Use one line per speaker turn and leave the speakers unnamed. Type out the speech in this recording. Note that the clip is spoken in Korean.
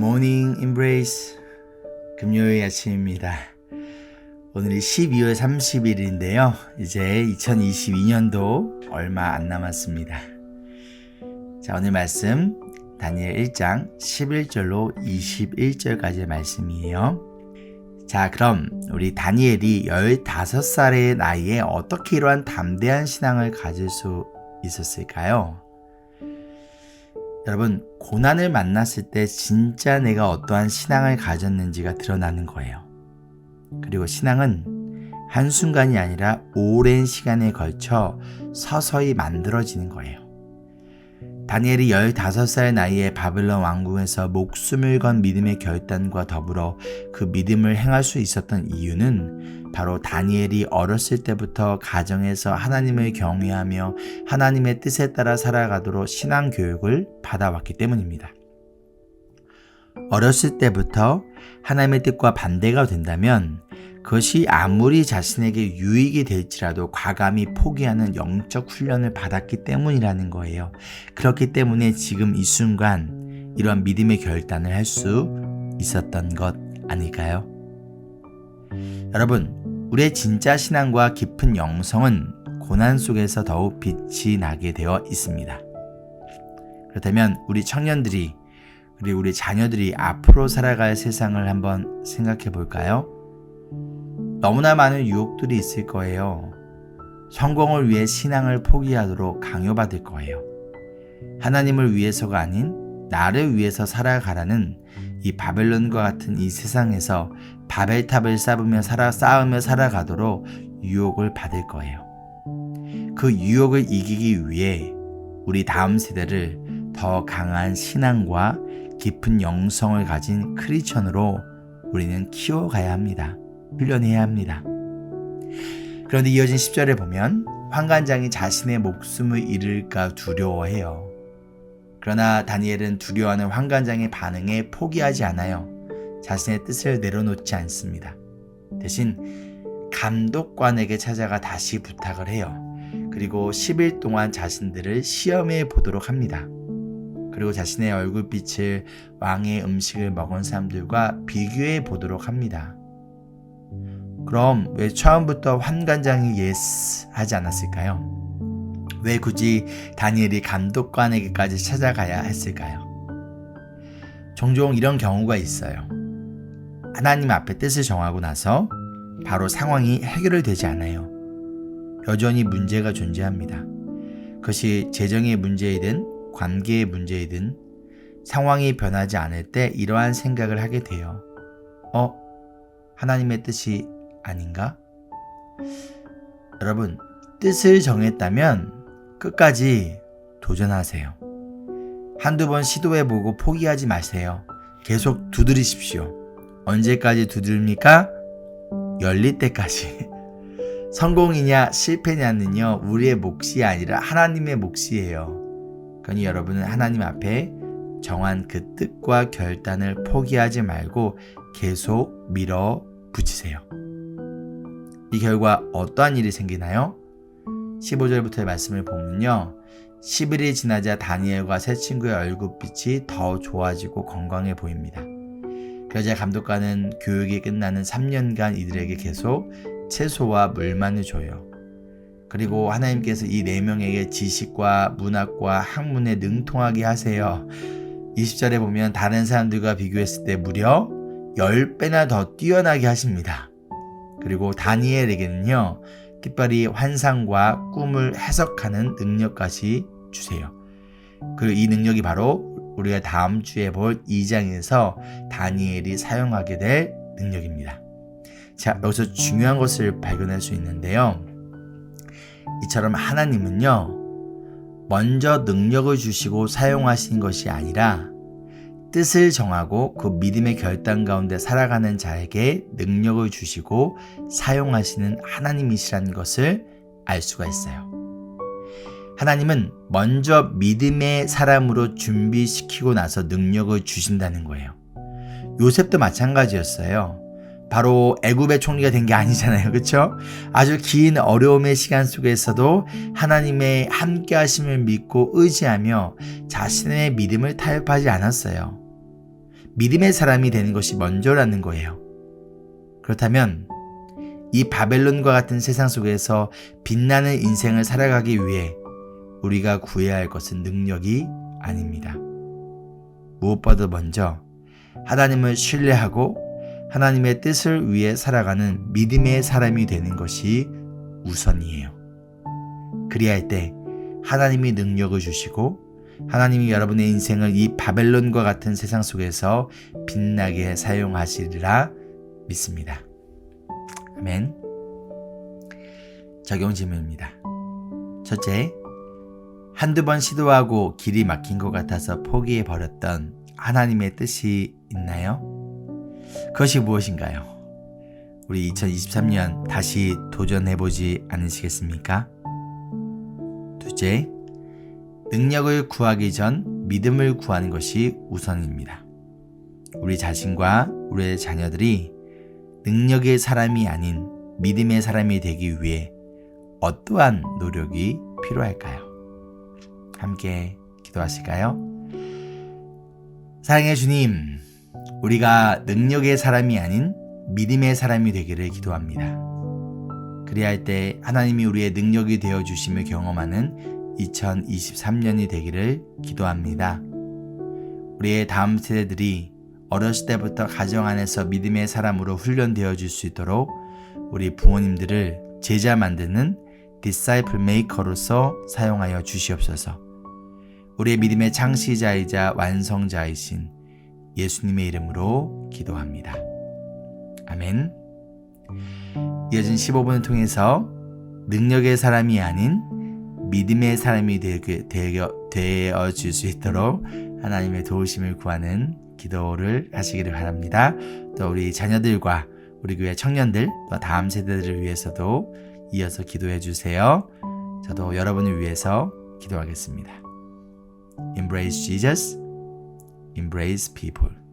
모닝 임브레이스 금요일 아침입니다. 오늘이 12월 30일인데요. 이제 2022년도 얼마 안 남았습니다. 자, 오늘 말씀 다니엘 1장 11절로 21절까지의 말씀이에요. 자, 그럼 우리 다니엘이 15살의 나이에 어떻게 이러한 담대한 신앙을 가질 수 있었을까요? 여러분, 고난을 만났을 때 진짜 내가 어떠한 신앙을 가졌는지가 드러나는 거예요. 그리고 신앙은 한순간이 아니라 오랜 시간에 걸쳐 서서히 만들어지는 거예요. 다니엘이 15살 나이에 바벨론 왕궁에서 목숨을 건 믿음의 결단과 더불어 그 믿음을 행할 수 있었던 이유는 바로 다니엘이 어렸을 때부터 가정에서 하나님을 경외하며 하나님의 뜻에 따라 살아가도록 신앙 교육을 받아왔기 때문입니다. 어렸을 때부터 하나님의 뜻과 반대가 된다면 그것이 아무리 자신에게 유익이 될지라도 과감히 포기하는 영적 훈련을 받았기 때문이라는 거예요. 그렇기 때문에 지금 이 순간 이러한 믿음의 결단을 할 수 있었던 것 아닐까요? 여러분, 우리의 진짜 신앙과 깊은 영성은 고난 속에서 더욱 빛이 나게 되어 있습니다. 그렇다면 우리 청년들이 그리고 우리 자녀들이 앞으로 살아갈 세상을 한번 생각해 볼까요? 너무나 많은 유혹들이 있을 거예요. 성공을 위해 신앙을 포기하도록 강요받을 거예요. 하나님을 위해서가 아닌 나를 위해서 살아가라는 이 바벨론과 같은 이 세상에서 바벨탑을 쌓으며 살아 쌓으며 살아가도록 유혹을 받을 거예요. 그 유혹을 이기기 위해 우리 다음 세대를 더 강한 신앙과 깊은 영성을 가진 크리스천으로 우리는 키워가야 합니다. 훈련해야 합니다. 그런데 이어진 10절에 보면 환관장이 자신의 목숨을 잃을까 두려워해요. 그러나 다니엘은 두려워하는 환관장의 반응에 포기하지 않아요. 자신의 뜻을 내려놓지 않습니다. 대신 감독관에게 찾아가 다시 부탁을 해요. 그리고 10일 동안 자신들을 시험해 보도록 합니다. 그리고 자신의 얼굴빛을 왕의 음식을 먹은 사람들과 비교해 보도록 합니다. 그럼 왜 처음부터 환관장이 예스 하지 않았을까요? 왜 굳이 다니엘이 감독관에게까지 찾아가야 했을까요? 종종 이런 경우가 있어요. 하나님 앞에 뜻을 정하고 나서 바로 상황이 해결되지 않아요. 여전히 문제가 존재합니다. 그것이 재정의 문제이든 관계의 문제이든 상황이 변하지 않을 때 이러한 생각을 하게 돼요. 어? 하나님의 뜻이 아닌가? 여러분, 뜻을 정했다면 끝까지 도전하세요. 한두 번 시도해보고 포기하지 마세요. 계속 두드리십시오. 언제까지 두드립니까? 열릴 때까지. 성공이냐 실패냐는요, 우리의 몫이 아니라 하나님의 몫이에요. 그러니 여러분은 하나님 앞에 정한 그 뜻과 결단을 포기하지 말고 계속 밀어 붙이세요. 이 결과 어떠한 일이 생기나요? 15절부터의 말씀을 보면요. 11일이 지나자 다니엘과 새 친구의 얼굴빛이 더 좋아지고 건강해 보입니다. 그러자 감독관은 교육이 끝나는 3년간 이들에게 계속 채소와 물만을 줘요. 그리고 하나님께서 이 네 명에게 지식과 문학과 학문에 능통하게 하세요. 20절에 보면 다른 사람들과 비교했을 때 무려 10배나 더 뛰어나게 하십니다. 그리고 다니엘에게는요, 특별히 환상과 꿈을 해석하는 능력까지 주세요. 그리고 이 능력이 바로 우리가 다음 주에 볼 2장에서 다니엘이 사용하게 될 능력입니다. 자, 여기서 중요한 것을 발견할 수 있는데요. 이처럼 하나님은요, 먼저 능력을 주시고 사용하신 것이 아니라 뜻을 정하고 그 믿음의 결단 가운데 살아가는 자에게 능력을 주시고 사용하시는 하나님이시라는 것을 알 수가 있어요. 하나님은 먼저 믿음의 사람으로 준비시키고 나서 능력을 주신다는 거예요. 요셉도 마찬가지였어요. 바로 애굽의 총리가 된 게 아니잖아요. 그렇죠? 아주 긴 어려움의 시간 속에서도 하나님의 함께 하심을 믿고 의지하며 자신의 믿음을 타협하지 않았어요. 믿음의 사람이 되는 것이 먼저라는 거예요. 그렇다면 이 바벨론과 같은 세상 속에서 빛나는 인생을 살아가기 위해 우리가 구해야 할 것은 능력이 아닙니다. 무엇보다 먼저 하나님을 신뢰하고 하나님의 뜻을 위해 살아가는 믿음의 사람이 되는 것이 우선이에요. 그리할 때 하나님이 능력을 주시고 하나님이 여러분의 인생을 이 바벨론과 같은 세상 속에서 빛나게 사용하시리라 믿습니다. 아멘. 적용 질문입니다. 첫째, 한두 번 시도하고 길이 막힌 것 같아서 포기해 버렸던 하나님의 뜻이 있나요? 그것이 무엇인가요? 우리 2023년 다시 도전해 보지 않으시겠습니까? 둘째, 능력을 구하기 전 믿음을 구하는 것이 우선입니다. 우리 자신과 우리의 자녀들이 능력의 사람이 아닌 믿음의 사람이 되기 위해 어떠한 노력이 필요할까요? 함께 기도하실까요? 사랑해 주님, 우리가 능력의 사람이 아닌 믿음의 사람이 되기를 기도합니다. 그리할 때 하나님이 우리의 능력이 되어 주심을 경험하는 2023년이 되기를 기도합니다. 우리의 다음 세대들이 어렸을 때부터 가정 안에서 믿음의 사람으로 훈련되어 줄 수 있도록 우리 부모님들을 제자 만드는 디사이플 메이커로서 사용하여 주시옵소서. 우리의 믿음의 창시자이자 완성자이신 예수님의 이름으로 기도합니다. 아멘. 이어진 15분을 통해서 능력의 사람이 아닌 믿음의 사람이 되어 줄 수 있도록 하나님의 도우심을 구하는 기도를 하시기를 바랍니다. 또 우리 자녀들과 우리 교회 청년들 또 다음 세대들을 위해서도 이어서 기도해 주세요. 저도 여러분을 위해서 기도하겠습니다. Embrace Jesus, embrace people.